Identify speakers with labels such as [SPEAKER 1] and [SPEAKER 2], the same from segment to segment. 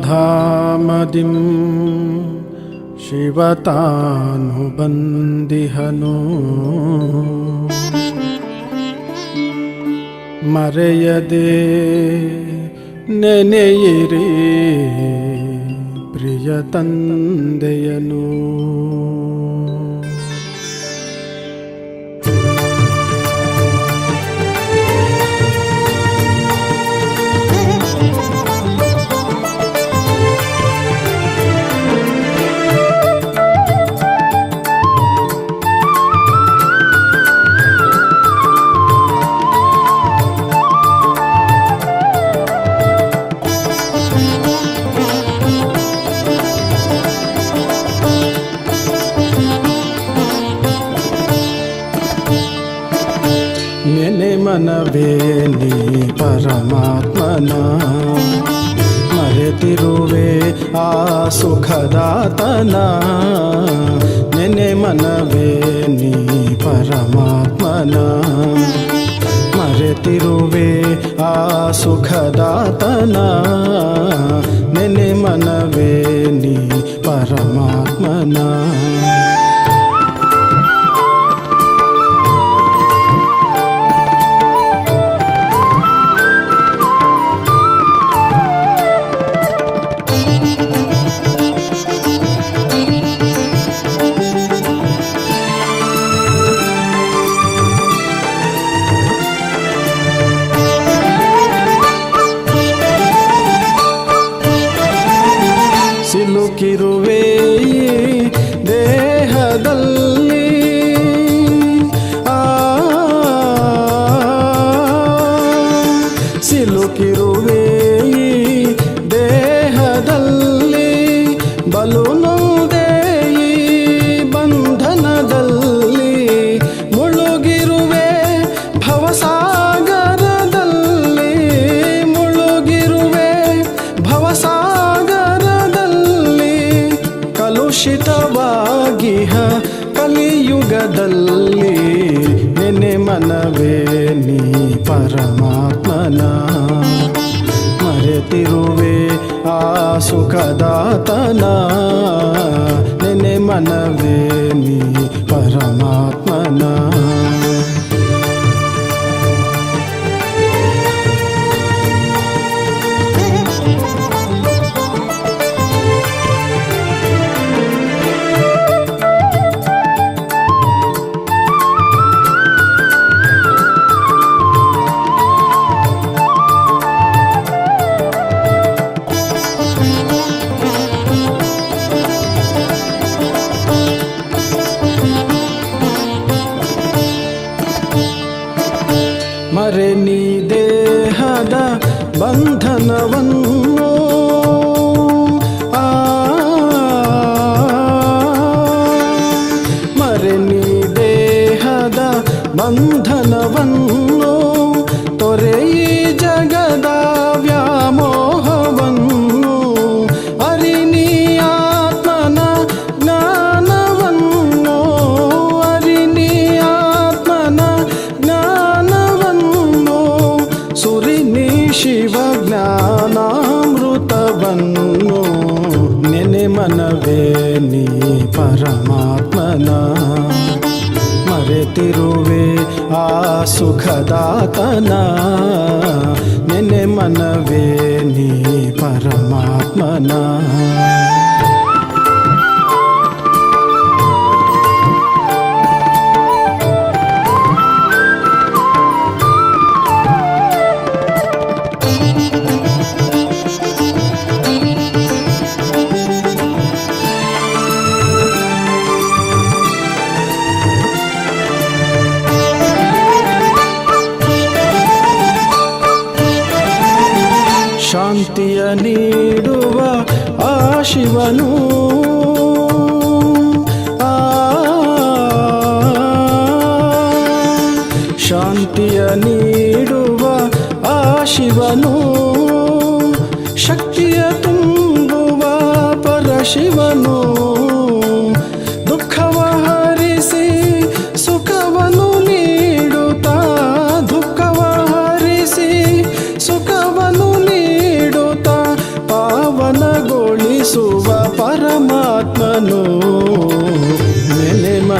[SPEAKER 1] परमधामदिं ಶಿವತಾನುಬಂದಿಹನು ಮರೆಯದೆ ನೆನೆಯಿರಿ ಪ್ರಿಯ ತಂದೆಯನು ನೆನೆ ಮನವೇ ನೀ ಪರಮಾತ್ಮನ ಮರೆತಿರುವೆ ಆ ಸುಖದಾತನ ನೆನೆ ಮನವೇ ನೀ ಪರಮಾತ್ಮನ ಮರೆತಿರುವೆ ಆ ಸುಖದಾತನ ನೆನೆ ಮನವೇ ನೀ ಪರಮಾತ್ಮನ quiero ಸುಖದಾತನ ನೆನೆ ಮನವೇ ಮರೆತಿರುವೆ ಆ ಸುಖದಾತನ. ನೆನೆ ಮನವೇ ನೀ ಪರಮಾತ್ಮನ. ಶಾಂತಿಯ ನೀಡುವ ಆ ಶಿವನು. ಶಾಂತಿಯ ನೀಡುವ ಆ ಶಿವನು. ಶಕ್ತಿಯ ತುಂಬುವ ಪರಶಿವನು.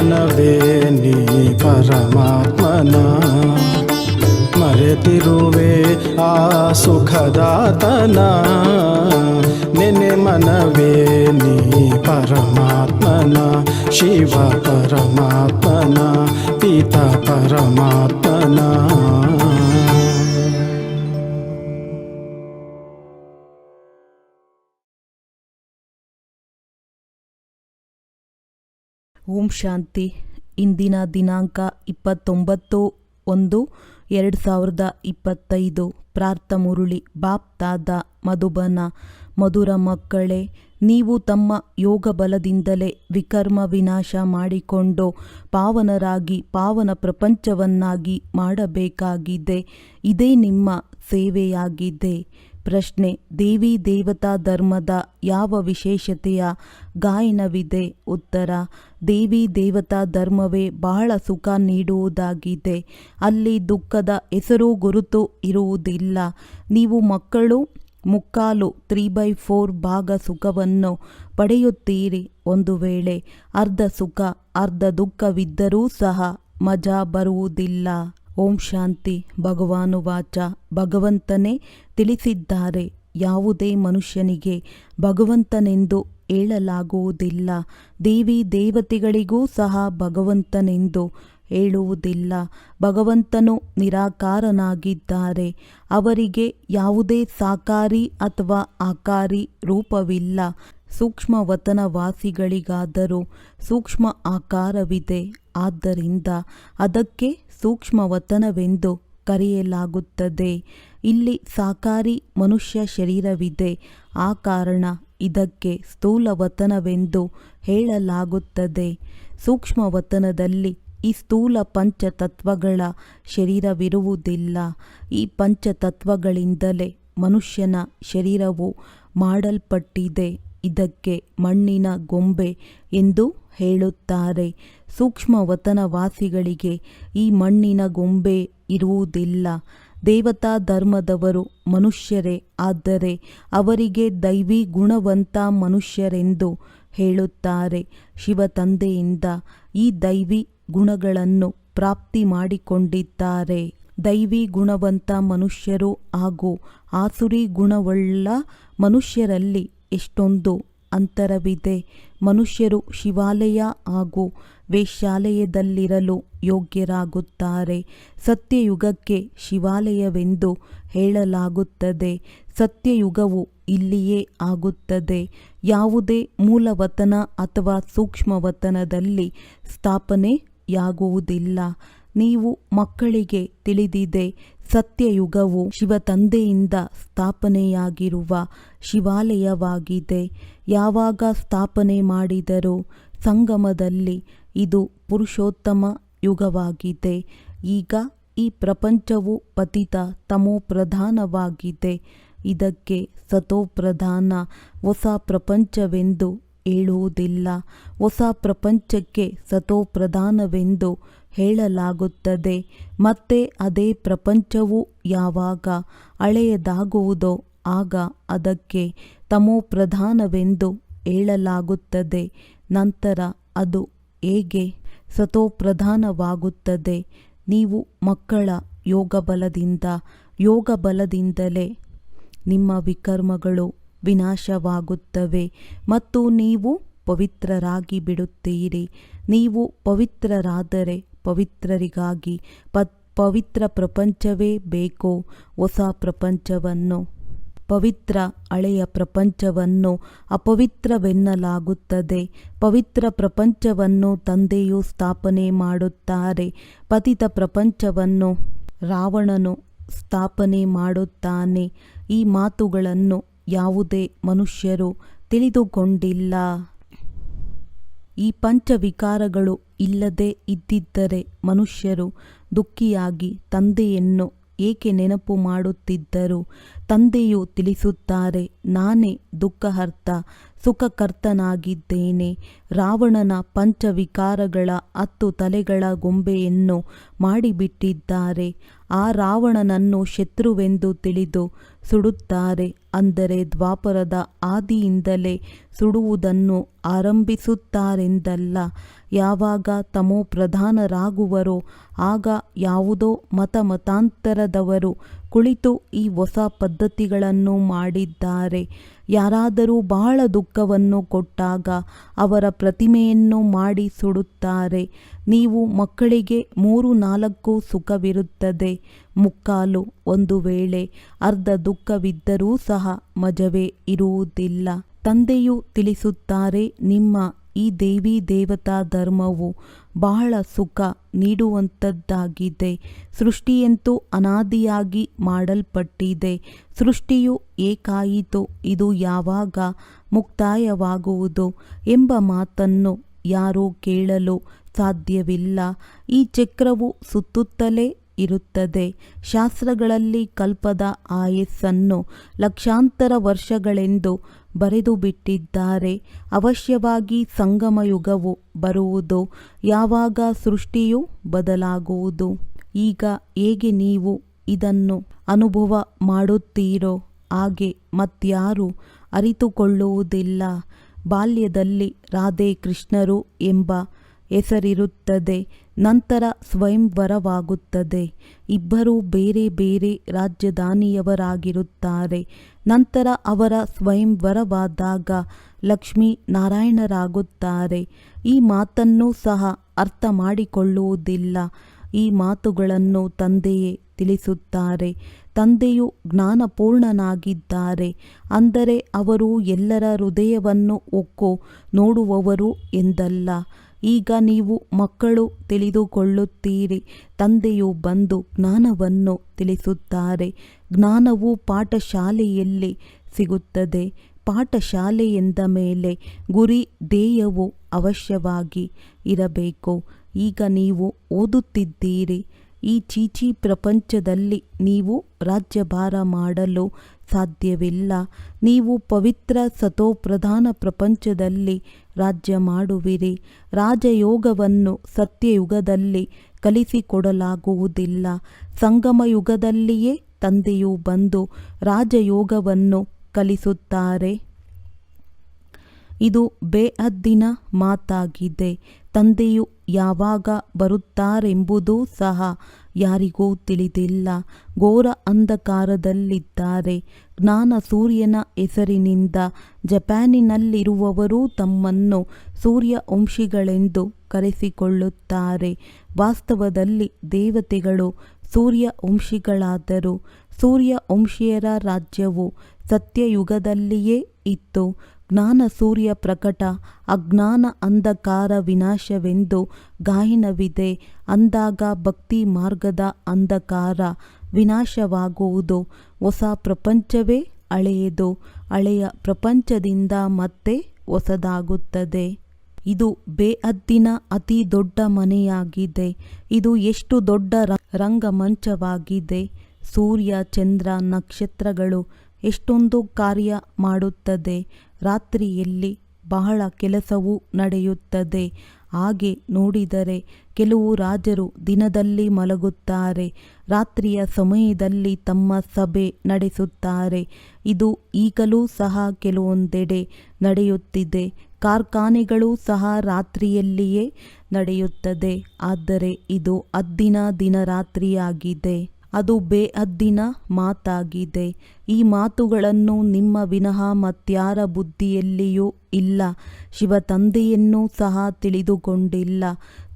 [SPEAKER 1] ಮನವೇ ನೀ ಪರಮಾತ್ಮನ ಮರೆತಿರುವೆ ಆ ಸುಖದಾತನ ನೆನೆ ಮನವೇ ನೀ ಪರಮಾತ್ಮನ ಶಿವ ಪರಮಾತ್ಮನ ಪಿತ ಪರಮಾತ್ಮನ
[SPEAKER 2] ಓಂ ಶಾಂತಿ. ಇಂದಿನ ದಿನಾಂಕ ಇಪ್ಪತ್ತೊಂಬತ್ತು ಒಂದು ಎರಡು ಸಾವಿರದ ಇಪ್ಪತ್ತೈದು. ಪ್ರಾರ್ಥ ಮುರುಳಿ, ಬಾಪ್ ತಾದ ಮಧುಬನ, ಮಧುರ ಮಕ್ಕಳೇ, ನೀವು ತಮ್ಮ ಯೋಗ ಬಲದಿಂದಲೇ ವಿಕರ್ಮ ವಿನಾಶ ಮಾಡಿಕೊಂಡು ಪಾವನರಾಗಿ, ಪಾವನ ಪ್ರಪಂಚವನ್ನಾಗಿ ಮಾಡಬೇಕಾಗಿದೆ. ಇದೇ ನಿಮ್ಮ ಸೇವೆಯಾಗಿದೆ. ಪ್ರಶ್ನೆ. ದೇವಿ ದೇವತಾ ಧರ್ಮದ ಯಾವ ವಿಶೇಷತೆಯ ಗಾಯನವಿದೆ? ಉತ್ತರ. ದೇವಿ ದೇವತಾ ಧರ್ಮವೇ ಬಹಳ ಸುಖ ನೀಡುವುದಾಗಿದೆ. ಅಲ್ಲಿ ದುಃಖದ ಹೆಸರು ಗುರುತು ಇರುವುದಿಲ್ಲ. ನೀವು ಮಕ್ಕಳು, ಮುಕ್ಕಾಲು ತ್ರೀ ಬೈ ಫೋರ್ ಭಾಗ ಸುಖವನ್ನು ಪಡೆಯುತ್ತೀರಿ. ಒಂದು ವೇಳೆ ಅರ್ಧ ಸುಖ, ಅರ್ಧ ದುಃಖವಿದ್ದರೂ ಸಹ ಮಜಾ ಬರುವುದಿಲ್ಲ. ಓಂ ಶಾಂತಿ. ಭಗವಾನು ವಾಚ ಭಗವಂತನೇ ತಿಳಿಸಿದ್ದಾರೆ. ಯಾವುದೇ ಮನುಷ್ಯನಿಗೆ ಭಗವಂತನೆಂದು ಹೇಳಲಾಗುವುದಿಲ್ಲ. ದೇವಿ ದೇವತೆಗಳಿಗೂ ಸಹ ಭಗವಂತನೆಂದು ಹೇಳುವುದಿಲ್ಲ. ಭಗವಂತನು ನಿರಾಕಾರನಾಗಿದ್ದಾರೆ. ಅವರಿಗೆ ಯಾವುದೇ ಸಾಕಾರಿ ಅಥವಾ ಆಕಾರಿ ರೂಪವಿಲ್ಲ. ಸೂಕ್ಷ್ಮ ವತನವಾಸಿಗಳಿಗಾದರೂ ಸೂಕ್ಷ್ಮ ಆಕಾರವಿದೆ. ಆದ್ದರಿಂದ ಅದಕ್ಕೆ ಸೂಕ್ಷ್ಮ ವತನವೆಂದು ಕರೆಯಲಾಗುತ್ತದೆ. ಇಲ್ಲಿ ಸಾಕಾರಿ ಮನುಷ್ಯ ಶರೀರವಿದೆ. ಆ ಕಾರಣ ಇದಕ್ಕೆ ಸ್ಥೂಲ ವತನವೆಂದು ಹೇಳಲಾಗುತ್ತದೆ. ಸೂಕ್ಷ್ಮ ವತನದಲ್ಲಿ ಈ ಸ್ಥೂಲ ಪಂಚತತ್ವಗಳ ಶರೀರವಿರುವುದಿಲ್ಲ. ಈ ಪಂಚತತ್ವಗಳಿಂದಲೇ ಮನುಷ್ಯನ ಶರೀರವು ಮಾಡಲ್ಪಟ್ಟಿದೆ. ಇದಕ್ಕೆ ಮಣ್ಣಿನ ಗೊಂಬೆ ಎಂದು ಹೇಳುತ್ತಾರೆ. ಸೂಕ್ಷ್ಮ ವತನವಾಸಿಗಳಿಗೆ ಈ ಮಣ್ಣಿನ ಗೊಂಬೆ ಇರುವುದಿಲ್ಲ. ದೇವತಾ ಧರ್ಮದವರು ಮನುಷ್ಯರೇ, ಆದರೆ ಅವರಿಗೆ ದೈವಿ ಗುಣವಂತ ಮನುಷ್ಯರೆಂದು ಹೇಳುತ್ತಾರೆ ಶಿವ ತಂದೆಯಿಂದ ಈ ದೈವಿ ಗುಣಗಳನ್ನು ಪ್ರಾಪ್ತಿ ಮಾಡಿಕೊಂಡಿದ್ದಾರೆ. ದೈವಿ ಗುಣವಂತ ಮನುಷ್ಯರು ಹಾಗೂ ಆಸುರಿ ಗುಣವುಳ್ಳ ಮನುಷ್ಯರಲ್ಲಿ ಎಷ್ಟೊಂದು ಅಂತರವಿದೆ. ಮನುಷ್ಯರು ಶಿವಾಲಯ ಹಾಗೂ ವೇಶ್ಯಾಲಯದಲ್ಲಿರಲು ಯೋಗ್ಯರಾಗುತ್ತಾರೆ. ಸತ್ಯಯುಗಕ್ಕೆ ಶಿವಾಲಯವೆಂದು ಹೇಳಲಾಗುತ್ತದೆ. ಸತ್ಯಯುಗವು ಇಲ್ಲಿಯೇ ಆಗುತ್ತದೆ. ಯಾವುದೇ ಮೂಲವತನ ಅಥವಾ ಸೂಕ್ಷ್ಮವತನದಲ್ಲಿ ಸ್ಥಾಪನೆಯಾಗುವುದಿಲ್ಲ. ನೀವು ಮಕ್ಕಳಿಗೆ ತಿಳಿದಿದೆ, ಸತ್ಯಯುಗವು ಶಿವ ತಂದೆಯಿಂದ ಸ್ಥಾಪನೆಯಾಗಿರುವ ಶಿವಾಲಯವಾಗಿದೆ. ಯಾವಾಗ ಸ್ಥಾಪನೆ ಮಾಡಿದರೂ ಸಂಗಮದಲ್ಲಿ ಇದು ಪುರುಷೋತ್ತಮ ಯುಗವಾಗಿದೆ. ಈಗ ಈ ಪ್ರಪಂಚವು ಪತಿತ ತಮೋ ಪ್ರಧಾನವಾಗಿದೆ ಇದಕ್ಕೆ ಸತೋಪ್ರಧಾನ ಹೊಸ ಪ್ರಪಂಚವೆಂದು ಹೇಳುವುದಿಲ್ಲ. ಹೊಸ ಪ್ರಪಂಚಕ್ಕೆ ಸತೋಪ್ರಧಾನವೆಂದು ಹೇಳಲಾಗುತ್ತದೆ. ಮತ್ತೆ ಅದೇ ಪ್ರಪಂಚವು ಯಾವಾಗ ಹಳೆಯದಾಗುವುದೋ ಆಗ ಅದಕ್ಕೆ ತಮೋಪ್ರಧಾನವೆಂದು ಹೇಳಲಾಗುತ್ತದೆ. ನಂತರ ಅದು ಹೇಗೆ ಸತೋಪ್ರಧಾನವಾಗುತ್ತದೆ? ನೀವು ಮಕ್ಕಳ ಯೋಗ ಬಲದಿಂದ ಯೋಗ ಬಲದಿಂದಲೇ ನಿಮ್ಮ ವಿಕರ್ಮಗಳು ವಿನಾಶವಾಗುತ್ತವೆ ಮತ್ತು ನೀವು ಪವಿತ್ರರಾಗಿ ಬಿಡುತ್ತೀರಿ. ನೀವು ಪವಿತ್ರರಾದರೆ ಪವಿತ್ರರಿಗಾಗಿ ಪ ಪವಿತ್ರ ಪ್ರಪಂಚವೇ ಬೇಕು? ಹೊಸ ಪ್ರಪಂಚವನ್ನು ಪವಿತ್ರ ಹಳೆಯ ಪ್ರಪಂಚವನ್ನು ಅಪವಿತ್ರವೆನ್ನಲಾಗುತ್ತದೆ. ಪವಿತ್ರ ಪ್ರಪಂಚವನ್ನು ತಂದೆಯು ಸ್ಥಾಪನೆ ಮಾಡುತ್ತಾರೆ. ಪತಿತ ಪ್ರಪಂಚವನ್ನು ರಾವಣನು ಸ್ಥಾಪನೆ ಮಾಡುತ್ತಾನೆ. ಈ ಮಾತುಗಳನ್ನು ಯಾವುದೇ ಮನುಷ್ಯರು ತಿಳಿದುಕೊಂಡಿಲ್ಲ. ಈ ಪಂಚವಿಕಾರಗಳು ಇಲ್ಲದೆ ಇದ್ದಿದ್ದರೆ ಮನುಷ್ಯರು ದುಃಖಿಯಾಗಿ ತಂದೆಯನ್ನು ಏಕೆ ನೆನಪು ಮಾಡುತ್ತಿದ್ದರು? ತಂದೆಯು ತಿಳಿಸುತ್ತಾರೆ ನಾನೇ ದುಃಖಹರ್ತ. ಸುಖಕರ್ತನಾಗಿದ್ದೇನೆ. ರಾವಣನ ಪಂಚವಿಕಾರಗಳ ಹತ್ತು ತಲೆಗಳ ಗೊಂಬೆಯನ್ನು ಮಾಡಿಬಿಟ್ಟಿದ್ದಾರೆ. ಆ ರಾವಣನನ್ನು ಶತ್ರುವೆಂದು ತಿಳಿದು ಸುಡುತ್ತಾರೆ. ಅಂದರೆ ದ್ವಾಪರದ ಆದಿಯಿಂದಲೇ ಸುಡುವುದನ್ನು ಆರಂಭಿಸುತ್ತಾರೆಂದಲ್ಲ. ಯಾವಾಗ ತಮೋ ಪ್ರಧಾನರಾಗುವರೋ, ಆಗ ಯಾವುದೋ ಮತ ಮತಾಂತರದವರು ಕುಳಿತು ಈ ಹೊಸ ಪದ್ಧತಿಗಳನ್ನು ಮಾಡಿದ್ದಾರೆ. ಯಾರಾದರೂ ಬಹಳ ದುಃಖವನ್ನು ಕೊಟ್ಟಾಗ ಅವರ ಪ್ರತಿಮೆಯನ್ನು ಮಾಡಿ ಸುಡುತ್ತಾರೆ. ನೀವು ಮಕ್ಕಳಿಗೆ ಮೂರು ನಾಲ್ಕು ಸುಖವಿರುತ್ತದೆ. ಮುಕ್ಕಾಲು ಒಂದು ವೇಳೆ ಅರ್ಧ ದುಃಖವಿದ್ದರೂ ಸಹ ಮಜವೇ ಇರುವುದಿಲ್ಲ. ತಂದೆಯು ತಿಳಿಸುತ್ತಾರೆ, ನಿಮ್ಮ ಈ ದೇವಿ ದೇವತಾ ಧರ್ಮವು ಬಹಳ ಸುಖ ನೀಡುವಂಥದ್ದಾಗಿದೆ ಸೃಷ್ಟಿಯಂತೂ ಅನಾದಿಯಾಗಿ ಮಾಡಲ್ಪಟ್ಟಿದೆ. ಸೃಷ್ಟಿಯು ಏಕಾಯಿತು, ಇದು ಯಾವಾಗ ಮುಕ್ತಾಯವಾಗುವುದು ಎಂಬ ಮಾತನ್ನು ಯಾರೂ ಕೇಳಲು ಸಾಧ್ಯವಿಲ್ಲ. ಈ ಚಕ್ರವು ಸುತ್ತುತ್ತಲೇ ಇರುತ್ತದೆ. ಶಾಸ್ತ್ರಗಳಲ್ಲಿ ಕಲ್ಪದ ಆಯಸ್ಸನ್ನು ಲಕ್ಷಾಂತರ ವರ್ಷಗಳೆಂದು ಬರೆದು ಬಿಟ್ಟಿದ್ದಾರೆ ಅವಶ್ಯವಾಗಿ ಸಂಗಮಯುಗವು ಬರುವುದು, ಯಾವಾಗ ಸೃಷ್ಟಿಯು ಬದಲಾಗುವುದು. ಈಗ ಹೇಗೆ ನೀವು ಇದನ್ನು ಅನುಭವ ಮಾಡುತ್ತೀರೋ, ಹಾಗೆ ಮತ್ಯಾರು ಅರಿತುಕೊಳ್ಳುವುದಿಲ್ಲ. ಬಾಲ್ಯದಲ್ಲಿ ರಾಧೆ ಕೃಷ್ಣರು ಎಂಬ ಹೆಸರಿರುತ್ತದೆ. ನಂತರ ಸ್ವಯಂವರವಾಗುತ್ತದೆ ಇಬ್ಬರೂ ಬೇರೆ ಬೇರೆ ರಾಜಧಾನಿಯವರಾಗಿರುತ್ತಾರೆ ನಂತರ ಅವರ ಸ್ವಯಂವರವಾದಾಗ ಲಕ್ಷ್ಮೀ ನಾರಾಯಣರಾಗುತ್ತಾರೆ. ಈ ಮಾತನ್ನು ಸಹ ಅರ್ಥ ಮಾಡಿಕೊಳ್ಳುವುದಿಲ್ಲ ಈ ಮಾತುಗಳನ್ನು ತಂದೆಯೇ ತಿಳಿಸುತ್ತಾರೆ. ತಂದೆಯು ಜ್ಞಾನಪೂರ್ಣನಾಗಿದ್ದಾರೆ. ಅಂದರೆ ಅವರು ಎಲ್ಲರ ಹೃದಯವನ್ನು ಒಕ್ಕು ನೋಡುವವರು ಎಂದಲ್ಲ. ಈಗ ನೀವು ಮಕ್ಕಳು ತಿಳಿದುಕೊಳ್ಳುತ್ತೀರಿ. ತಂದೆಯು ಬಂದು ಜ್ಞಾನವನ್ನು ತಿಳಿಸುತ್ತಾರೆ. ಜ್ಞಾನವು ಪಾಠಶಾಲೆಯಲ್ಲಿ ಸಿಗುತ್ತದೆ. ಪಾಠಶಾಲೆ ಎಂದ ಮೇಲೆ ಗುರಿ ಧ್ಯೇಯವು ಅವಶ್ಯವಾಗಿ ಇರಬೇಕು. ಈಗ ನೀವು ಓದುತ್ತಿದ್ದೀರಿ. ಈ ಚೀಚಿ ಪ್ರಪಂಚದಲ್ಲಿ ನೀವು ರಾಜ್ಯಭಾರ ಮಾಡಲು ಸಾಧ್ಯವಿಲ್ಲ. ನೀವು ಪವಿತ್ರ ಸತೋಪ್ರಧಾನ ಪ್ರಪಂಚದಲ್ಲಿ ರಾಜ್ಯ ಮಾಡುವಿರಿ. ರಾಜಯೋಗವನ್ನು ಸತ್ಯಯುಗದಲ್ಲಿ ಕಲಿಸಿಕೊಡಲಾಗುವುದಿಲ್ಲ. ಸಂಗಮ ಯುಗದಲ್ಲಿಯೇ ತಂದೆಯು ಬಂದು ರಾಜಯೋಗವನ್ನು ಕಲಿಸುತ್ತಾರೆ. ಇದು ಬೇಅದ್ದಿನ ಮಾತಾಗಿದೆ. ತಂದೆಯು ಯಾವಾಗ ಬರುತ್ತಾರೆಂಬುದೂ ಸಹ ಯಾರಿಗೂ ತಿಳಿದಿಲ್ಲ. ಘೋರ ಅಂಧಕಾರದಲ್ಲಿದ್ದಾರೆ. ಜ್ಞಾನ ಸೂರ್ಯನ ಹೆಸರಿನಿಂದ ಜಪಾನಿನಲ್ಲಿರುವವರು ತಮ್ಮನ್ನು ಸೂರ್ಯ ವಂಶಿಗಳೆಂದು ಕರೆಸಿಕೊಳ್ಳುತ್ತಾರೆ. ವಾಸ್ತವದಲ್ಲಿ ದೇವತೆಗಳು ಸೂರ್ಯ ವಂಶಿಗಳಾದರು ಸೂರ್ಯ ವಂಶೀಯರ ರಾಜ್ಯವು ಸತ್ಯಯುಗದಲ್ಲಿಯೇ ಇತ್ತು. ಜ್ಞಾನ ಸೂರ್ಯ ಪ್ರಕಟ, ಅಜ್ಞಾನ ಅಂಧಕಾರ ವಿನಾಶವೆಂದು ಗಾಯನವಿದೆ. ಅಂದಾಗ ಭಕ್ತಿ ಮಾರ್ಗದ ಅಂಧಕಾರ ವಿನಾಶವಾಗುವುದು. ಹೊಸ ಪ್ರಪಂಚವೇ ಹಳೆಯದು ಹಳೆಯ ಪ್ರಪಂಚದಿಂದ ಮತ್ತೆ ಹೊಸದಾಗುತ್ತದೆ. ಇದು ಬೇಅದ್ದಿನ ಅತಿ ದೊಡ್ಡ ಮನೆಯಾಗಿದೆ. ಇದು ಎಷ್ಟು ದೊಡ್ಡ ರಂಗಮಂಚವಾಗಿದೆ. ಸೂರ್ಯ, ಚಂದ್ರ, ನಕ್ಷತ್ರಗಳು ಎಷ್ಟೊಂದು ಕಾರ್ಯ ಮಾಡುತ್ತದೆ. ರಾತ್ರಿಯಲ್ಲಿ ಬಹಳ ಕೆಲಸವೂ ನಡೆಯುತ್ತದೆ. ಹಾಗೆ ನೋಡಿದರೆ ಕೆಲವು ರಾಜರು ದಿನದಲ್ಲಿ ಮಲಗುತ್ತಾರೆ, ರಾತ್ರಿಯ ಸಮಯದಲ್ಲಿ ತಮ್ಮ ಸಭೆ ನಡೆಸುತ್ತಾರೆ. ಇದು ಈಗಲೂ ಸಹ ಕೆಲವೊಂದೆಡೆ ನಡೆಯುತ್ತಿದೆ. ಕಾರ್ಖಾನೆಗಳು ಸಹ ರಾತ್ರಿಯಲ್ಲಿಯೇ ನಡೆಯುತ್ತದೆ. ಆದರೆ ಇದು ಅದ್ದಿನ ದಿನರಾತ್ರಿಯಾಗಿದೆ. ಅದು ಬೇಅದ್ದಿನ ಮಾತಾಗಿದೆ. ಈ ಮಾತುಗಳನ್ನು ನಿಮ್ಮ ವಿನಃ ಮತ್ಯಾರ ಬುದ್ಧಿಯಲ್ಲಿಯೂ ಇಲ್ಲ. ಶಿವ ತಂದೆಯನ್ನು ಸಹ ತಿಳಿದುಕೊಂಡಿಲ್ಲ.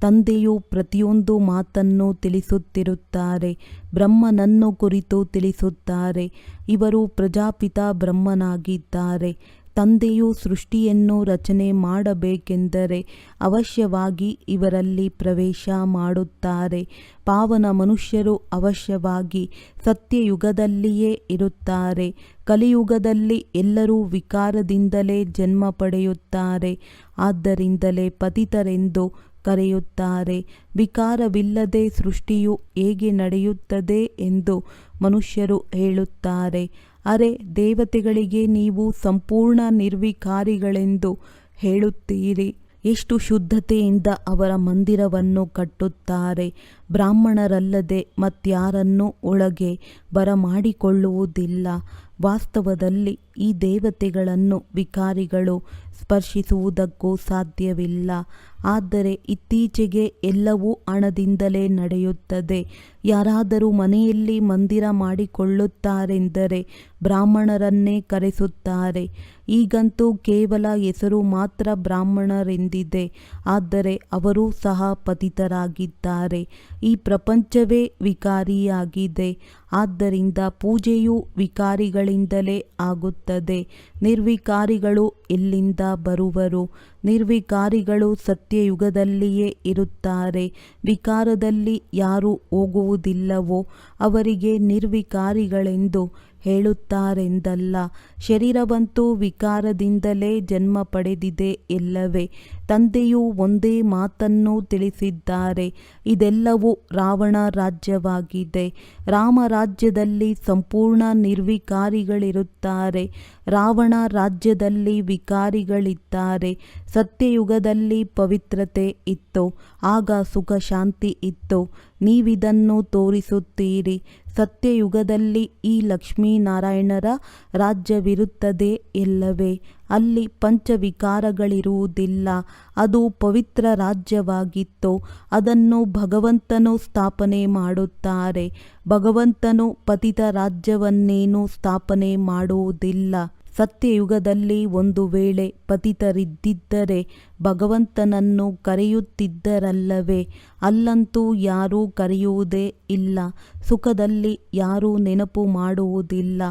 [SPEAKER 2] ತಂದೆಯು ಪ್ರತಿಯೊಂದು ಮಾತನ್ನು ತಿಳಿಸುತ್ತಿರುತ್ತಾರೆ. ಬ್ರಹ್ಮನನ್ನು ಕುರಿತು ತಿಳಿಸುತ್ತಾರೆ. ಇವರು ಪ್ರಜಾಪಿತ ಬ್ರಹ್ಮನಾಗಿದ್ದಾರೆ. ತಂದೆಯು ಸೃಷ್ಟಿಯನ್ನು ರಚನೆ ಮಾಡಬೇಕೆಂದರೆ ಅವಶ್ಯವಾಗಿ ಇವರಲ್ಲಿ ಪ್ರವೇಶ ಮಾಡುತ್ತಾರೆ. ಪಾವನ ಮನುಷ್ಯರು ಅವಶ್ಯವಾಗಿ ಸತ್ಯಯುಗದಲ್ಲಿಯೇ ಇರುತ್ತಾರೆ. ಕಲಿಯುಗದಲ್ಲಿ ಎಲ್ಲರೂ ವಿಕಾರದಿಂದಲೇ ಜನ್ಮ ಪಡೆಯುತ್ತಾರೆ. ಆದ್ದರಿಂದಲೇ ಪತಿತರೆಂದು ಕರೆಯುತ್ತಾರೆ. ವಿಕಾರವಿಲ್ಲದೆ ಸೃಷ್ಟಿಯು ಹೇಗೆ ನಡೆಯುತ್ತದೆ ಎಂದು ಮನುಷ್ಯರು ಹೇಳುತ್ತಾರೆ. ಅರೆ ದೇವತೆಗಳಿಗೆ ನೀವು ಸಂಪೂರ್ಣ ನಿರ್ವಿಕಾರಿಗಳೆಂದು ಹೇಳುತ್ತೀರಿ. ಎಷ್ಟು ಶುದ್ಧತೆಯಿಂದ ಅವರ ಮಂದಿರವನ್ನು ಕಟ್ಟುತ್ತಾರೆ. ಬ್ರಾಹ್ಮಣರಲ್ಲದೆ ಮತ್ಯಾರನ್ನೂ ಒಳಗೆ ಬರಮಾಡಿಕೊಳ್ಳುವುದಿಲ್ಲ. ವಾಸ್ತವದಲ್ಲಿ ಈ ದೇವತೆಗಳನ್ನು ವಿಕಾರಿಗಳು ಸ್ಪರ್ಶಿಸುವುದಕ್ಕೂ ಸಾಧ್ಯವಿಲ್ಲ. ಆದರೆ ಇತ್ತೀಚೆಗೆ ಎಲ್ಲವೂ ಹಣದಿಂದಲೇ ನಡೆಯುತ್ತದೆ. ಯಾರಾದರೂ ಮನೆಯಲ್ಲಿ ಮಂದಿರ ಮಾಡಿಕೊಳ್ಳುತ್ತಾರೆಂದರೆ ಬ್ರಾಹ್ಮಣರನ್ನೇ ಕರೆಸುತ್ತಾರೆ. ಈಗಂತೂ ಕೇವಲ ಹೆಸರು ಮಾತ್ರ ಬ್ರಾಹ್ಮಣರೆಂದಿದೆ. ಆದರೆ ಅವರೂ ಸಹ ಪತಿತರಾಗಿದ್ದಾರೆ. ಈ ಪ್ರಪಂಚವೇ ವಿಕಾರಿಯಾಗಿದೆ. ಆದ್ದರಿಂದ ಪೂಜೆಯು ವಿಕಾರಿಗಳಿಂದಲೇ ಆಗುತ್ತದೆ. ನಿರ್ವಿಕಾರಿಗಳು ಎಲ್ಲಿಂದ ಬರುವರು. ನಿರ್ವಿಕಾರಿಗಳು ಸತ್ಯಯುಗದಲ್ಲಿಯೇ ಇರುತ್ತಾರೆ. ವಿಕಾರದಲ್ಲಿ ಯಾರು ಹೋಗುವುದಿಲ್ಲವೋ, ಅವರಿಗೆ ನಿರ್ವಿಕಾರಿಗಳೆಂದು ಹೇಳುತ್ತಾರೆಂದಲ್ಲ. ಶರೀರವಂತೂ ವಿಕಾರದಿಂದಲೇ ಜನ್ಮ ಪಡೆದಿದೆ ಎಲ್ಲವೇ. ತಂದೆಯು ಒಂದೇ ಮಾತನ್ನು ತಿಳಿಸಿದ್ದಾರೆ. ಇದೆಲ್ಲವೂ ರಾವಣ ರಾಜ್ಯವಾಗಿದೆ. ರಾಮ ರಾಜ್ಯದಲ್ಲಿ ಸಂಪೂರ್ಣ ನಿರ್ವಿಕಾರಿಗಳಿರುತ್ತಾರೆ. ರಾವಣ ರಾಜ್ಯದಲ್ಲಿ ವಿಕಾರಿಗಳಿದ್ದಾರೆ. ಸತ್ಯಯುಗದಲ್ಲಿ ಪವಿತ್ರತೆ ಇತ್ತು. ಆಗ ಸುಖ ಶಾಂತಿ ಇತ್ತು. ನೀವಿದನ್ನು ತೋರಿಸುತ್ತೀರಿ. ಸತ್ಯಯುಗದಲ್ಲಿ ಈ ಲಕ್ಷ್ಮೀನಾರಾಯಣರ ರಾಜ್ಯವಿರುತ್ತದೆ ಎಲ್ಲವೇ. ಅಲ್ಲಿ ಪಂಚವಿಕಾರಗಳಿರುವುದಿಲ್ಲ. ಅದು ಪವಿತ್ರ ರಾಜ್ಯವಾಗಿತ್ತು. ಅದನ್ನು ಭಗವಂತನು ಸ್ಥಾಪನೆ ಮಾಡುತ್ತಾರೆ. ಭಗವಂತನು ಪತಿತ ರಾಜ್ಯವನ್ನೇನು ಸ್ಥಾಪನೆ ಮಾಡುವುದಿಲ್ಲ. ಸತ್ಯಯುಗದಲ್ಲಿ ಒಂದು ವೇಳೆ ಪತಿತರಿದ್ದಿದ್ದರೆ ಭಗವಂತನನ್ನು ಕರೆಯುತ್ತಿದ್ದರಲ್ಲವೇ? ಅಲ್ಲಂತೂ ಯಾರೂ ಕರೆಯುವುದೇ ಇಲ್ಲ. ಸುಖದಲ್ಲಿ ಯಾರೂ ನೆನಪು ಮಾಡುವುದಿಲ್ಲ.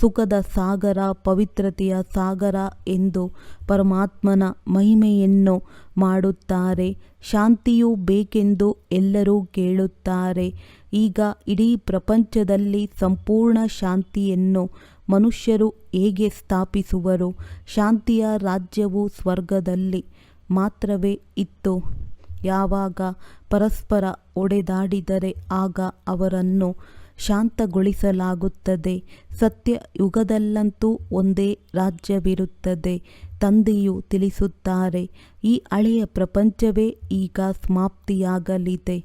[SPEAKER 2] ಸುಖದ ಸಾಗರ ಪವಿತ್ರತೆಯ ಸಾಗರ ಎಂದು ಪರಮಾತ್ಮನ ಮಹಿಮೆಯನ್ನು ಮಾಡುತ್ತಾರೆ. ಶಾಂತಿಯು ಬೇಕೆಂದು ಎಲ್ಲರೂ ಕೇಳುತ್ತಾರೆ. ಈಗ ಇಡೀ ಪ್ರಪಂಚದಲ್ಲಿ ಸಂಪೂರ್ಣ ಶಾಂತಿಯನ್ನು ಮನುಷ್ಯರು ಹೇಗೆ ಸ್ಥಾಪಿಸುವರು? ಶಾಂತಿಯ ರಾಜ್ಯವು ಸ್ವರ್ಗದಲ್ಲಿ ಮಾತ್ರವೇ ಇತ್ತು. ಯಾವಾಗ ಪರಸ್ಪರ ಒಡೆದಾಡಿದರೆ ಆಗ ಅವರನ್ನು ಶಾಂತಗೊಳಿಸಲಾಗುತ್ತದೆ. ಸತ್ಯ ಯುಗದಲ್ಲಂತೂ ಒಂದೇ ರಾಜ್ಯವಿರುತ್ತದೆ ತಂದೆಯು ತಿಳಿಸುತ್ತಾರೆ. ಈ ಹಳೆಯ ಪ್ರಪಂಚವೇ ಈಗ ಸಮಾಪ್ತಿಯಾಗಲಿದೆ.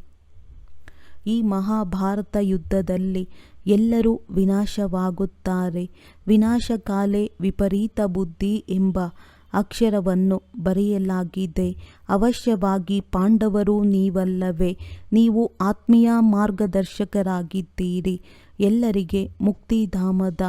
[SPEAKER 2] ಈ ಮಹಾಭಾರತ ಯುದ್ಧದಲ್ಲಿ ಎಲ್ಲರೂ ವಿನಾಶವಾಗುತ್ತಾರೆ. ವಿನಾಶಕಾಲೆ ವಿಪರೀತ ಬುದ್ಧಿ ಎಂಬ ಅಕ್ಷರವನ್ನು ಬರೆಯಲಾಗಿದೆ. ಅವಶ್ಯವಾಗಿ ಪಾಂಡವರು ನೀವಲ್ಲವೇ. ನೀವು ಆತ್ಮೀಯ ಮಾರ್ಗದರ್ಶಕರಾಗಿದ್ದೀರಿ. ಎಲ್ಲರಿಗೆ ಮುಕ್ತಿಧಾಮದ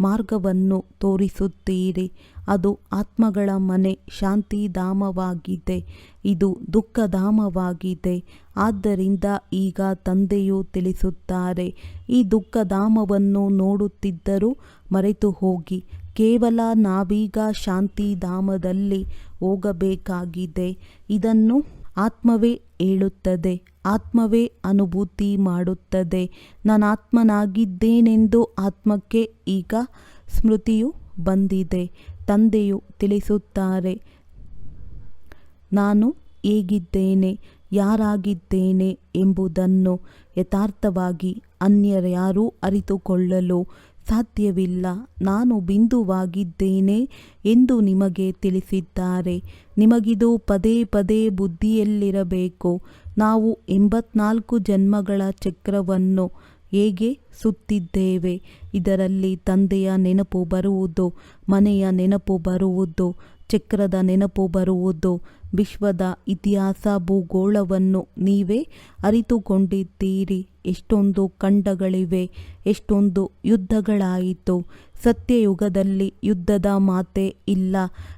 [SPEAKER 2] ಮಾರ್ಗವನ್ನು ತೋರಿಸುತ್ತೀರಿ. ಅದು ಆತ್ಮಗಳ ಮನೆ, ಶಾಂತಿಧಾಮವಾಗಿದೆ. ಇದು ದುಃಖಧಾಮವಾಗಿದೆ. ಆದ್ದರಿಂದ ಈಗ ತಂದೆಯು ತಿಳಿಸುತ್ತಾರೆ, ಈ ದುಃಖಧಾಮವನ್ನು ನೋಡುತ್ತಿದ್ದರೂ ಮರೆತು ಹೋಗಿ ಕೇವಲ ನಾವೀಗ ಶಾಂತಿಧಾಮದಲ್ಲಿ ಹೋಗಬೇಕಾಗಿದೆ. ಇದನ್ನು ಆತ್ಮವೇ ಹೇಳುತ್ತದೆ, ಆತ್ಮವೇ ಅನುಭೂತಿ ಮಾಡುತ್ತದೆ. ನಾನು ಆತ್ಮನಾಗಿದ್ದೇನೆಂದು ಆತ್ಮಕ್ಕೆ ಈಗ ಸ್ಮೃತಿಯು ಬಂದಿದೆ. ತಂದೆಯು ತಿಳಿಸುತ್ತಾರೆ. ನಾನು ಹೇಗಿದ್ದೇನೆ, ಯಾರಾಗಿದ್ದೇನೆ ಎಂಬುದನ್ನು ಯಥಾರ್ಥವಾಗಿ ಅನ್ಯರ್ಯಾರೂ ಅರಿತುಕೊಳ್ಳಲು ಸಾಧ್ಯವಿಲ್ಲ. ನಾನು ಬಿಂದುವಾಗಿದ್ದೇನೆ ಎಂದು ನಿಮಗೆ ತಿಳಿಸಿದ್ದಾರೆ. ನಿಮಗಿದು ಪದೇ ಪದೇ ಬುದ್ಧಿಯಲ್ಲಿರಬೇಕು. ನಾವು ಎಂಬತ್ನಾಲ್ಕು ಜನ್ಮಗಳ ಚಕ್ರವನ್ನು ಹೇಗೆ ಸುತ್ತಿದ್ದೇವೆ? ಇದರಲ್ಲಿ ತಂದೆಯ ನೆನಪು ಬರುವುದು, ಮನೆಯ ನೆನಪು ಬರುವುದು, ಚಕ್ರದ ನೆನಪು ಬರುವುದು, ವಿಶ್ವದ ಇತಿಹಾಸ ಭೂಗೋಳವನ್ನು ನೀವೇ ಅರಿತುಕೊಂಡಿದ್ದೀರಿ. ಎಷ್ಟೊಂದು ಖಂಡಗಳಿವೆ. ಎಷ್ಟೊಂದು ಯುದ್ಧಗಳಾಯಿತು. ಸತ್ಯಯುಗದಲ್ಲಿ ಯುದ್ಧದ ಮಾತೆ ಇಲ್ಲ.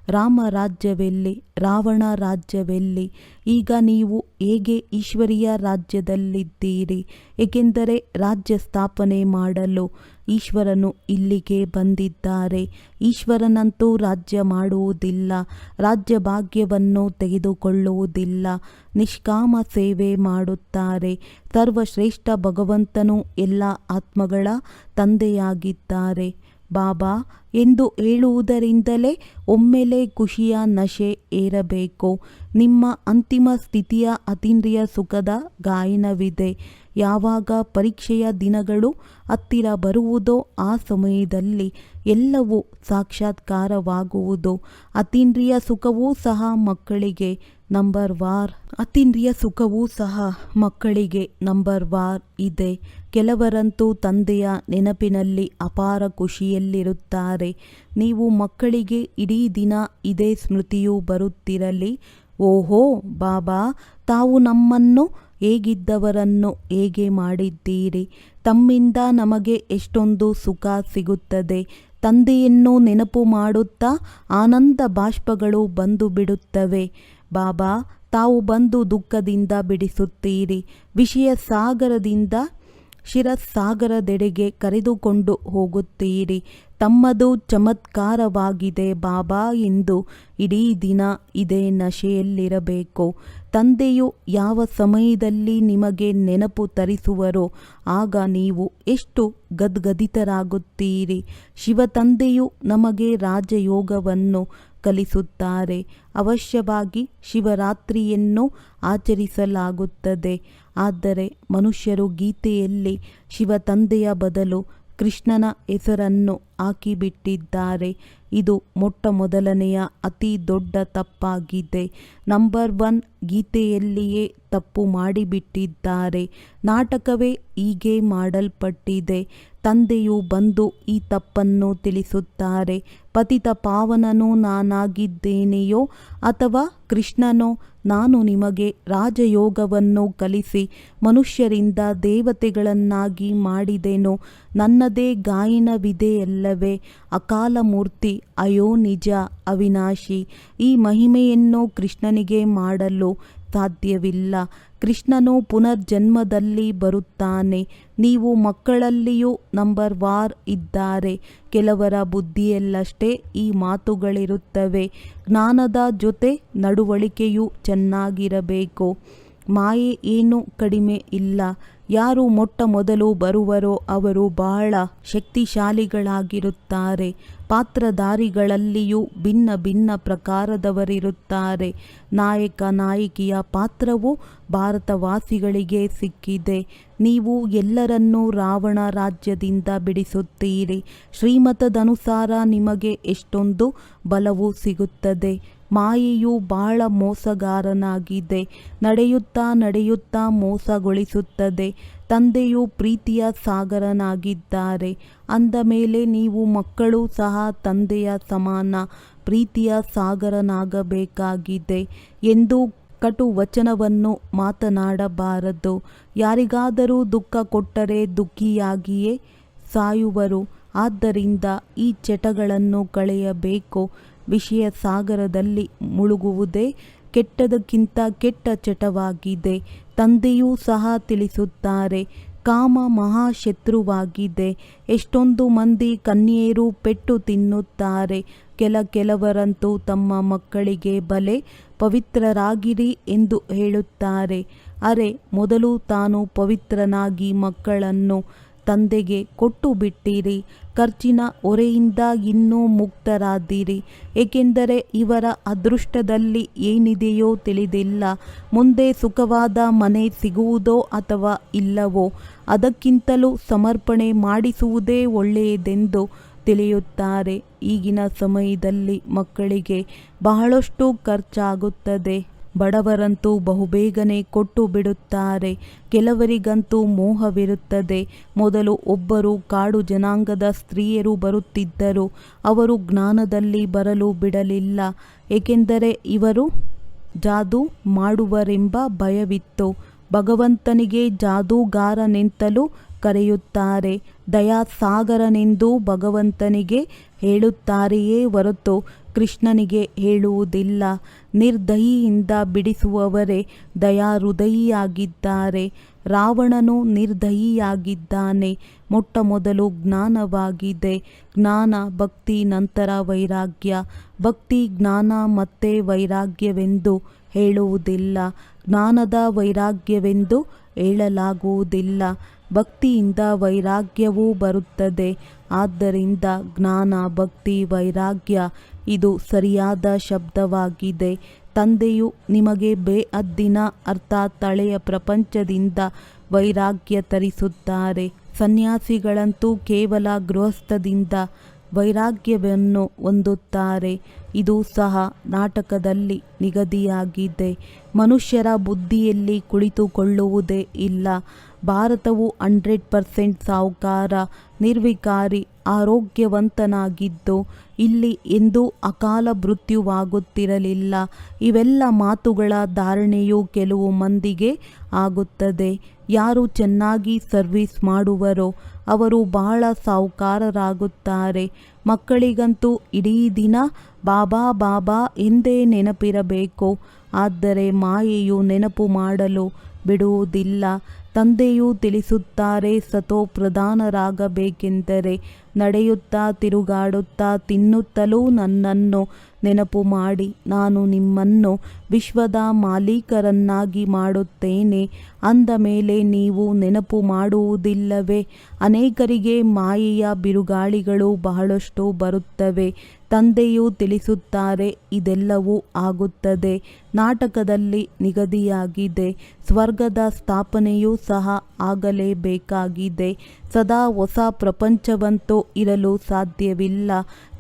[SPEAKER 2] ರಾಮ ರಾಜ್ಯವೆಲ್ಲಿ, ರಾವಣ ರಾಜ್ಯವೆಲ್ಲಿ? ಈಗ ನೀವು ಹೇಗೆ ಈಶ್ವರಿಯ ರಾಜ್ಯದಲ್ಲಿದ್ದೀರಿ? ಏಕೆಂದರೆ ರಾಜ್ಯ ಸ್ಥಾಪನೆ ಮಾಡಲು ಈಶ್ವರನು ಇಲ್ಲಿಗೆ ಬಂದಿದ್ದಾರೆ. ಈಶ್ವರನಂತೂ ರಾಜ್ಯ ಮಾಡುವುದಿಲ್ಲ. ರಾಜ್ಯ ಭಾಗ್ಯವನ್ನು ತೆಗೆದುಕೊಳ್ಳುವುದಿಲ್ಲ. ನಿಷ್ಕಾಮ ಸೇವೆ ಮಾಡುತ್ತಾರೆ. ಸರ್ವಶ್ರೇಷ್ಠ ಭಗವಂತನು ಎಲ್ಲ ಆತ್ಮಗಳ ತಂದೆಯಾಗಿದ್ದಾರೆ. ಬಾಬಾ, ಎಂದು ಹೇಳುವುದರಿಂದಲೇ ಒಮ್ಮೆಲೆ ಖುಷಿಯ ನಶೆ ಏರಬೇಕು. ನಿಮ್ಮ ಅಂತಿಮ ಸ್ಥಿತಿಯ ಅತೀಂದ್ರಿಯ ಸುಖದ ಗಾಯನವಿದೆ. ಯಾವಾಗ ಪರೀಕ್ಷೆಯ ದಿನಗಳು ಹತ್ತಿರ ಬರುವುದೋ ಆ ಸಮಯದಲ್ಲಿ ಎಲ್ಲವೂ ಸಾಕ್ಷಾತ್ಕಾರವಾಗುವುದು. ಅತೀಂದ್ರಿಯ ಸುಖವೂ ಸಹ ಮಕ್ಕಳಿಗೆ ನಂಬರ್ ವಾರ್ ಅತೀಂದ್ರಿಯ ಸುಖವೂ ಸಹ ಮಕ್ಕಳಿಗೆ ನಂಬರ್ ವಾರ್ ಇದೆ. ಕೆಲವರಂತೂ ತಂದೆಯ ನೆನಪಿನಲ್ಲಿ ಅಪಾರ ಖುಷಿಯಲ್ಲಿರುತ್ತಾರೆ. ನೀವು ಮಕ್ಕಳಿಗೆ ಇಡೀ ದಿನ ಇದೇ ಸ್ಮೃತಿಯು ಬರುತ್ತಿರಲಿ. ಓಹೋ, ಬಾಬಾ, ತಾವು ನಮ್ಮನ್ನು ಹೇಗಿದ್ದವರನ್ನು ಹೇಗೆ ಮಾಡಿದ್ದೀರಿ? ತಮ್ಮಿಂದ ನಮಗೆ ಎಷ್ಟೊಂದು ಸುಖ ಸಿಗುತ್ತದೆ. ತಂದೆಯನ್ನು ನೆನಪು ಮಾಡುತ್ತಾ ಆನಂದ ಬಾಷ್ಪಗಳು ಬಂದು ಬಿಡುತ್ತವೆ ಬಾಬಾ, ತಾವು ಬಂದು ದುಃಖದಿಂದ ಬಿಡಿಸುತ್ತೀರಿ. ವಿಷಯ ಸಾಗರದಿಂದ ಶಿರಸಾಗರದೆಡೆಗೆ ಕರೆದುಕೊಂಡು ಹೋಗುತ್ತೀರಿ. ತಮ್ಮದು ಚಮತ್ಕಾರವಾಗಿದೆ ಬಾಬಾ ಎಂದು ಇಡೀ ದಿನ ಇದೇ ನಶೆಯಲ್ಲಿರಬೇಕು. ತಂದೆಯು ಯಾವ ಸಮಯದಲ್ಲಿ ನಿಮಗೆ ನೆನಪು ತರಿಸುವರೋ, ಆಗ ನೀವು ಎಷ್ಟು ಗದ್ಗದಿತರಾಗುತ್ತೀರಿ. ಶಿವತಂದೆಯು ನಮಗೆ ರಾಜಯೋಗವನ್ನು ಕಲಿಸುತ್ತಾರೆ. ಅವಶ್ಯವಾಗಿ ಶಿವರಾತ್ರಿಯನ್ನು ಆಚರಿಸಲಾಗುತ್ತದೆ. ಆದರೆ ಮನುಷ್ಯರು ಗೀತೆಯಲ್ಲಿ ಶಿವ ತಂದೆಯ ಬದಲು ಕೃಷ್ಣನ ಹೆಸರನ್ನು ಹಾಕಿಬಿಟ್ಟಿದ್ದಾರೆ. ಇದು ಮೊಟ್ಟ ಮೊದಲನೆಯ ಅತಿ ದೊಡ್ಡ ತಪ್ಪಾಗಿದೆ. ನಂಬರ್ ಒನ್ ಗೀತೆಯಲ್ಲಿಯೇ ತಪ್ಪು ಮಾಡಿಬಿಟ್ಟಿದ್ದಾರೆ. ನಾಟಕವೇ ಹೀಗೆ ಮಾಡಲ್ಪಟ್ಟಿದೆ. ತಂದೆಯು ಬಂದು ಈ ತಪ್ಪನ್ನು ತಿಳಿಸುತ್ತಾರೆ. ಪತಿತ ಪಾವನನು ನಾನಾಗಿದ್ದೇನೆಯೋ ಅಥವಾ ಕೃಷ್ಣನೋ ನಾನು ನಿಮಗೆ ರಾಜಯೋಗವನ್ನು ಕಲಿಸಿ ಮನುಷ್ಯರಿಂದ ದೇವತೆಗಳನ್ನಾಗಿ ಮಾಡಿದೆನೋ. ನನ್ನದೇ ಗಾಯನವಿದೆಯಲ್ಲವೇ ಅಕಾಲ ಮೂರ್ತಿ, ಅಯೋ ನಿಜ ಅವಿನಾಶಿ, ಈ ಮಹಿಮೆಯನ್ನು ಕೃಷ್ಣನಿಗೆ ಮಾಡಲು ಸಾಧ್ಯವಿಲ್ಲ. ಕೃಷ್ಣನು ಪುನರ್ಜನ್ಮದಲ್ಲಿ ಬರುತ್ತಾನೆ. ನೀವು ಮಕ್ಕಳಲ್ಲಿಯೂ ನಂಬರ್ ವಾರ್ ಇದ್ದಾರೆ. ಕೆಲವರ ಬುದ್ಧಿಯಲ್ಲಷ್ಟೇ ಈ ಮಾತುಗಳಿರುತ್ತವೆ. ಜ್ಞಾನದ ಜೊತೆ ನಡವಳಿಕೆಯೂ ಚೆನ್ನಾಗಿರಬೇಕು. ಮಾಯೆ ಏನೂ ಕಡಿಮೆ ಇಲ್ಲ. ಯಾರು ಮೊಟ್ಟ ಮೊದಲು ಬರುವರೋ ಅವರು ಬಹಳ ಶಕ್ತಿಶಾಲಿಗಳಾಗಿರುತ್ತಾರೆ. ಪಾತ್ರಧಾರಿಗಳಲ್ಲಿಯೂ ಭಿನ್ನ ಭಿನ್ನ ಪ್ರಕಾರದವರಿರುತ್ತಾರೆ. ನಾಯಕ ನಾಯಕಿಯ ಪಾತ್ರವು ಭಾರತವಾಸಿಗಳಿಗೆ ಸಿಕ್ಕಿದೆ. ನೀವು ಎಲ್ಲರನ್ನೂ ರಾವಣ ರಾಜ್ಯದಿಂದ ಬಿಡಿಸುತ್ತೀರಿ. ಶ್ರೀಮತದನುಸಾರ ನಿಮಗೆ ಎಷ್ಟೊಂದು ಬಲವು ಸಿಗುತ್ತದೆ. ಮಾಯೆಯು ಬಹಳ ಮೋಸಗಾರನಾಗಿದೆ. ನಡೆಯುತ್ತಾ ನಡೆಯುತ್ತಾ ಮೋಸಗೊಳಿಸುತ್ತದೆ. ತಂದೆಯು ಪ್ರೀತಿಯ ಸಾಗರನಾಗಿದ್ದಾರೆ. ಅಂದ ಮೇಲೆ ನೀವು ಮಕ್ಕಳು ಸಹ ತಂದೆಯ ಸಮಾನ ಪ್ರೀತಿಯ ಸಾಗರನಾಗಬೇಕಾಗಿದೆ ಎಂದು ಕಟು ವಚನವನ್ನು ಮಾತನಾಡಬಾರದು. ಯಾರಿಗಾದರೂ ದುಃಖ ಕೊಟ್ಟರೆ ದುಃಖಿಯಾಗಿಯೇ ಸಾಯುವರು. ಆದ್ದರಿಂದ ಈ ಚಟಗಳನ್ನು ಕಳೆಯಬೇಕು. ವಿಷಯ ಸಾಗರದಲ್ಲಿ ಮುಳುಗುವುದೇ ಕೆಟ್ಟದಕ್ಕಿಂತ ಕೆಟ್ಟ ಚಟವಾಗಿದೆ. ತಂದೆಯೂ ಸಹ ತಿಳಿಸುತ್ತಾರೆ. ಕಾಮ ಮಹಾಶತ್ರುವಾಗಿದೆ. ಎಷ್ಟೊಂದು ಮಂದಿ ಕನ್ಯೆಯರು ಪೆಟ್ಟು ತಿನ್ನುತ್ತಾರೆ. ಕೆಲ ಕೆಲವರಂತೂ ತಮ್ಮ ಮಕ್ಕಳಿಗೆ ಬಲೆ ಪವಿತ್ರರಾಗಿರಿ ಎಂದು ಹೇಳುತ್ತಾರೆ. ಅರೆ, ಮೊದಲು ತಾನು ಪವಿತ್ರನಾಗಿ ಮಕ್ಕಳನ್ನು ತಂದೆಗೆ ಕೊಟ್ಟು ಬಿಟ್ಟಿರಿ. ಖರ್ಚಿನ ಹೊರೆಯಿಂದ ಇನ್ನೂ ಮುಕ್ತರಾದಿರಿ. ಏಕೆಂದರೆ ಇವರ ಅದೃಷ್ಟದಲ್ಲಿ ಏನಿದೆಯೋ ತಿಳಿದಿಲ್ಲ. ಮುಂದೆ ಸುಖವಾದ ಮನೆ ಸಿಗುವುದೋ ಅಥವಾ ಇಲ್ಲವೋ ಅದಕ್ಕಿಂತಲೂ ಸಮರ್ಪಣೆ ಮಾಡಿಸುವುದೇ ಒಳ್ಳೆಯದೆಂದು ತಿಳಿಯುತ್ತಾರೆ. ಈಗಿನ ಸಮಯದಲ್ಲಿ ಮಕ್ಕಳಿಗೆ ಬಹಳಷ್ಟು ಖರ್ಚಾಗುತ್ತದೆ. ಬಡವರಂತೂ ಬಹುಬೇಗನೆ ಕೊಟ್ಟು ಬಿಡುತ್ತಾರೆ. ಕೆಲವರಿಗಂತೂ ಮೋಹವಿರುತ್ತದೆ. ಮೊದಲು ಒಬ್ಬರು ಕಾಡು ಜನಾಂಗದ ಸ್ತ್ರೀಯರು ಬರುತ್ತಿದ್ದರು. ಅವರು ಜ್ಞಾನದಲ್ಲಿ ಬರಲು ಬಿಡಲಿಲ್ಲ. ಏಕೆಂದರೆ ಇವರು ಜಾದೂ ಮಾಡುವರೆಂಬ ಭಯವಿತ್ತು. ಭಗವಂತನಿಗೆ ಜಾದೂಗಾರನೆಂತಲೂ ಕರೆಯುತ್ತಾರೆ. ದಯಾಸಾಗರನೆಂದು ಭಗವಂತನಿಗೆ ಹೇಳುತ್ತಾರೆಯೇ ಹೊರತು ಕೃಷ್ಣನಿಗೆ ಹೇಳುವುದಿಲ್ಲ. ನಿರ್ದಯಿಯಿಂದ ಬಿಡಿಸುವವರೇ ದಯಾಹೃದಯಿಯಾಗಿದ್ದಾರೆ ರಾವಣನು ನಿರ್ದಯಿಯಾಗಿದ್ದಾನೆ. ಮೊಟ್ಟ ಮೊದಲು ಜ್ಞಾನವಾಗಿದೆ. ಜ್ಞಾನ, ಭಕ್ತಿ, ನಂತರ ವೈರಾಗ್ಯ. ಭಕ್ತಿ, ಜ್ಞಾನ ಮತ್ತೆ ವೈರಾಗ್ಯವೆಂದು ಹೇಳುವುದಿಲ್ಲ. ಜ್ಞಾನದ ವೈರಾಗ್ಯವೆಂದು ಹೇಳಲಾಗುವುದಿಲ್ಲ. ಭಕ್ತಿಯಿಂದ ವೈರಾಗ್ಯವೂ ಬರುತ್ತದೆ. ಆದ್ದರಿಂದ ಜ್ಞಾನ, ಭಕ್ತಿ, ವೈರಾಗ್ಯ ಇದು ಸರಿಯಾದ ಶಬ್ದವಾಗಿದೆ. ತಂದೆಯು ನಿಮಗೆ ಬೇಅದ್ದಿನ ಅರ್ಥಾತ್ ತಳೆಯ ಪ್ರಪಂಚದಿಂದ ವೈರಾಗ್ಯ ತರಿಸುತ್ತಾರೆ. ಸನ್ಯಾಸಿಗಳಂತೂ ಕೇವಲ ಗೃಹಸ್ಥದಿಂದ ವೈರಾಗ್ಯವನ್ನು ಹೊಂದುತ್ತಾರೆ. ಇದು ಸಹ ನಾಟಕದಲ್ಲಿ ನಿಗದಿಯಾಗಿದೆ. ಮನುಷ್ಯರ ಬುದ್ಧಿಯಲ್ಲಿ ಕುಳಿತುಕೊಳ್ಳುವುದೇ ಇಲ್ಲ. ಭಾರತವು ಹಂಡ್ರೆಡ್ ಪರ್ಸೆಂಟ್ ಸಾಹುಕಾರ ನಿರ್ವಿಕಾರಿ, ಆರೋಗ್ಯವಂತನಾಗಿದ್ದು ಇಲ್ಲಿ ಎಂದೂ ಅಕಾಲ ಮೃತ್ಯುವಾಗುತ್ತಿರಲಿಲ್ಲ. ಇವೆಲ್ಲ ಮಾತುಗಳ ಧಾರಣೆಯು ಕೆಲವು ಮಂದಿಗೆ ಆಗುತ್ತದೆ. ಯಾರು ಚೆನ್ನಾಗಿ ಸರ್ವಿಸ್ ಮಾಡುವರೋ ಅವರು ಬಹಳ ಸಾಹುಕಾರರಾಗುತ್ತಾರೆ. ಮಕ್ಕಳಿಗಂತೂ ಇಡೀ ದಿನ ಬಾಬಾ ಬಾಬಾ ಎಂದೇ ನೆನಪಿರಬೇಕು. ಆದರೆ ಮಾಯೆಯು ನೆನಪು ಮಾಡಲು ಬಿಡುವುದಿಲ್ಲ. ತಂದೆಯು ತಿಳಿಸುತ್ತಾರೆ ಸತೋ ಪ್ರಧಾನರಾಗಬೇಕೆಂದರೆ ನಡೆಯುತ್ತಾ ತಿರುಗಾಡುತ್ತಾ ತಿನ್ನುತ್ತಲೂ ನನ್ನನ್ನು ನೆನಪು ಮಾಡಿ, ನಾನು ನಿಮ್ಮನ್ನು ವಿಶ್ವದ ಮಾಲೀಕರನ್ನಾಗಿ ಮಾಡುತ್ತೇನೆ. ಅಂದ ಮೇಲೆ ನೀವು ನೆನಪು ಮಾಡುವುದಿಲ್ಲವೇ? ಅನೇಕರಿಗೆ ಮಾಯೆಯ ಬಿರುಗಾಳಿಗಳು ಬಹಳಷ್ಟು ಬರುತ್ತವೆ. ತಂದೆಯು ತಿಳಿಸುತ್ತಾರೆ, ಇದೆಲ್ಲವೂ ಆಗುತ್ತದೆ. ನಾಟಕದಲ್ಲಿ ನಿಗದಿಯಾಗಿದೆ. ಸ್ವರ್ಗದ ಸ್ಥಾಪನೆಯೂ ಸಹ ಆಗಲೇಬೇಕಾಗಿದೆ. ಸದಾ ಹೊಸ ಪ್ರಪಂಚವಂತೂ ಇರಲು ಸಾಧ್ಯವಿಲ್ಲ.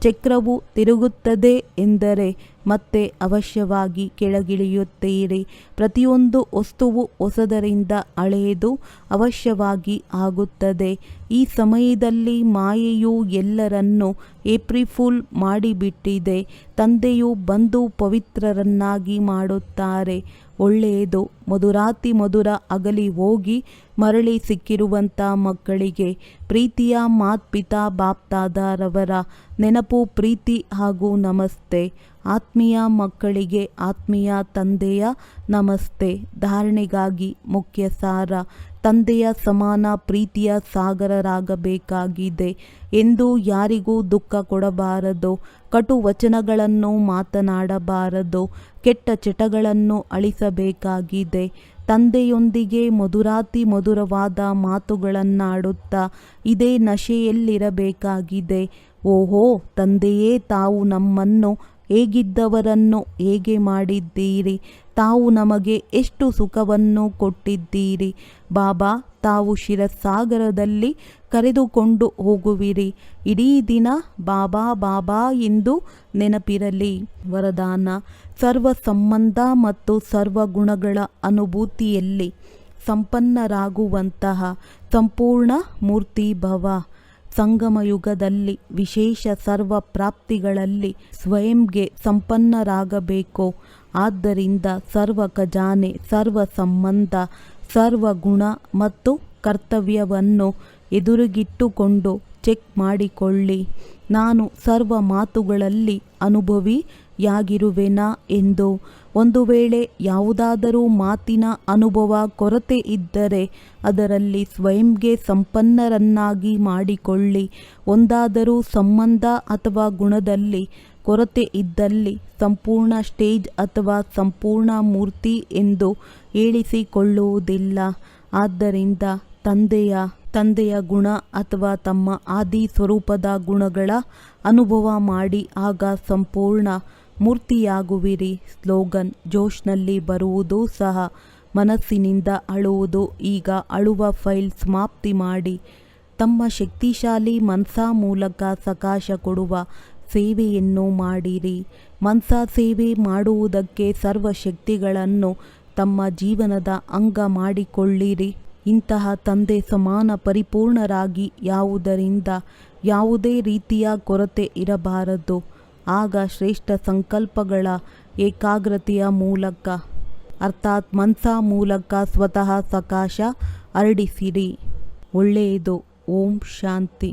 [SPEAKER 2] ಚಕ್ರವು ತಿರುಗುತ್ತದೆ ಎಂದರೆ ಮತ್ತೆ ಅವಶ್ಯವಾಗಿ ಕೆಳಗಿಳಿಯುತ್ತೀರಿ. ಪ್ರತಿಯೊಂದು ವಸ್ತುವು ಹೊಸದರಿಂದ ಅಳೆಯದು ಅವಶ್ಯವಾಗಿ ಆಗುತ್ತದೆ. ಈ ಸಮಯದಲ್ಲಿ ಮಾಯೆಯು ಎಲ್ಲರನ್ನು ಏಪ್ರಿಫುಲ್ ಮಾಡಿಬಿಟ್ಟಿದೆ. ತಂದೆಯು ಬಂದು ಪವಿತ್ರರನ್ನಾಗಿ ಮಾಡುತ್ತಾರೆ. ಒಳ್ಳೆಯದು. ಮಧುರಾತಿ ಮಧುರ ಅಗಲಿ ಹೋಗಿ ಮರಳಿ ಸಿಕ್ಕಿರುವಂಥ ಮಕ್ಕಳಿಗೆ ಪ್ರೀತಿಯ ಮಾತ್ಪಿತಾ ಬಾಪ್ತಾದರವರ ನೆನಪು, ಪ್ರೀತಿ ಹಾಗೂ ನಮಸ್ತೆ. ಆತ್ಮೀಯ ಮಕ್ಕಳಿಗೆ ಆತ್ಮೀಯ ತಂದೆಯ ನಮಸ್ತೆ. ಧಾರಣೆಗಾಗಿ ಮುಖ್ಯ ಸಾರ ತಂದೆಯ ಸಮಾನ ಪ್ರೀತಿಯ ಸಾಗರರಾಗಬೇಕಾಗಿದೆ ಎಂದು ಯಾರಿಗೂ ದುಃಖ ಕೊಡಬಾರದು. ಕಟು ವಚನಗಳನ್ನು ಮಾತನಾಡಬಾರದು. ಕೆಟ್ಟ ಚಟಗಳನ್ನು ಅಳಿಸಬೇಕಾಗಿದೆ. ತಂದೆಯೊಂದಿಗೆ ಮಧುರಾತಿ ಮಧುರವಾದ ಮಾತುಗಳನ್ನಾಡುತ್ತಾ ಇದೇ ನಶೆಯಲ್ಲಿರಬೇಕಾಗಿದೆ. ಓಹೋ, ತಂದೆಯೇ ತಾವು ನಮ್ಮನ್ನು ಹೇಗಿದ್ದವರನ್ನು ಹೇಗೆ ಮಾಡಿದ್ದೀರಿ? ತಾವು ನಮಗೆ ಎಷ್ಟು ಸುಖವನ್ನು ಕೊಟ್ಟಿದ್ದೀರಿ? ಬಾಬಾ, ತಾವು ಶಿರಸಾಗರದಲ್ಲಿ ಕರೆದುಕೊಂಡು ಹೋಗುವಿರಿ. ಇಡೀ ದಿನ ಬಾಬಾ ಬಾಬಾ ಎಂದು ನೆನಪಿರಲಿ. ವರದಾನ ಸರ್ವ ಸಂಬಂಧ ಮತ್ತು ಸರ್ವ ಗುಣಗಳ ಅನುಭೂತಿಯಲ್ಲಿ ಸಂಪನ್ನರಾಗುವಂತಹ ಸಂಪೂರ್ಣ ಮೂರ್ತಿ ಭವ ಸಂಗಮ ಯುಗದಲ್ಲಿ ವಿಶೇಷ ಸರ್ವ ಪ್ರಾಪ್ತಿಗಳಲ್ಲಿ ಸ್ವಯಂಗೆ ಸಂಪನ್ನರಾಗಬೇಕು. ಆದ್ದರಿಂದ ಸರ್ವ ಖಜಾನೆ, ಸರ್ವ ಸಂಬಂಧ, ಸರ್ವ ಗುಣ ಮತ್ತು ಕರ್ತವ್ಯವನ್ನು ಎದುರುಗಿಟ್ಟುಕೊಂಡು ಚೆಕ್ ಮಾಡಿಕೊಳ್ಳಿ. ನಾನು ಸರ್ವ ಮಾತುಗಳಲ್ಲಿ ಅನುಭವಿಯಾಗಿರುವೆನಾ ಎಂದು ಒಂದು ವೇಳೆ ಯಾವುದಾದರೂ ಮಾತಿನ ಅನುಭವ ಕೊರತೆ ಇದ್ದರೆ ಅದರಲ್ಲಿ ಸ್ವಯಂಗೆ ಸಂಪನ್ನರನ್ನಾಗಿ ಮಾಡಿಕೊಳ್ಳಿ. ಒಂದಾದರೂ ಸಂಬಂಧ ಅಥವಾ ಗುಣದಲ್ಲಿ ಕೊರತೆ ಇದ್ದಲ್ಲಿ ಸಂಪೂರ್ಣ ಸ್ಟೇಜ್ ಅಥವಾ ಸಂಪೂರ್ಣ ಮೂರ್ತಿ ಎಂದು ಹೇಳಿಸಿಕೊಳ್ಳುವುದಿಲ್ಲ. ಆದ್ದರಿಂದ ತಂದೆಯ ತಂದೆಯ ಗುಣ ಅಥವಾ ತಮ್ಮ ಆದಿ ಸ್ವರೂಪದ ಗುಣಗಳ ಅನುಭವ ಮಾಡಿ ಆಗ ಸಂಪೂರ್ಣ ಮೂರ್ತಿಯಾಗುವಿರಿ. ಸ್ಲೋಗನ್, ಜೋಶ್ನಲ್ಲಿ ಬರುವುದೂ ಸಹ ಮನಸ್ಸಿನಿಂದ ಅಳುವುದು. ಈಗ ಅಳುವ ಫೈಲ್ ಸಮಾಪ್ತಿ ಮಾಡಿ. ತಮ್ಮ ಶಕ್ತಿಶಾಲಿ ಮನ್ಸಾ ಮೂಲಕ ಸಕಾಶ ಕೊಡುವ ಸೇವೆಯನ್ನು ಮಾಡಿರಿ. ಮನ್ಸಾ ಸೇವೆ ಮಾಡುವುದಕ್ಕೆ ಸರ್ವ ಶಕ್ತಿಗಳನ್ನು ತಮ್ಮ ಜೀವನದ ಅಂಗ ಮಾಡಿಕೊಳ್ಳಿರಿ. ಇಂತಹ ತಂದೆ ಸಮಾನ ಪರಿಪೂರ್ಣರಾಗಿ ಯಾವುದರಿಂದ ಯಾವುದೇ ರೀತಿಯ ಕೊರತೆ ಇರಬಾರದು. ಆಗ ಶ್ರೇಷ್ಠ ಸಂಕಲ್ಪಗಳ ಏಕಾಗ್ರತೆಯ ಮೂಲಕ ಅರ್ಥಾತ್ ಮನ್ಸಾ ಮೂಲಕ ಸ್ವತಃ ಸಕಾಶ ಹರಡಿಸಿರಿ. ಒಳ್ಳೆಯದು. ಓಂ ಶಾಂತಿ.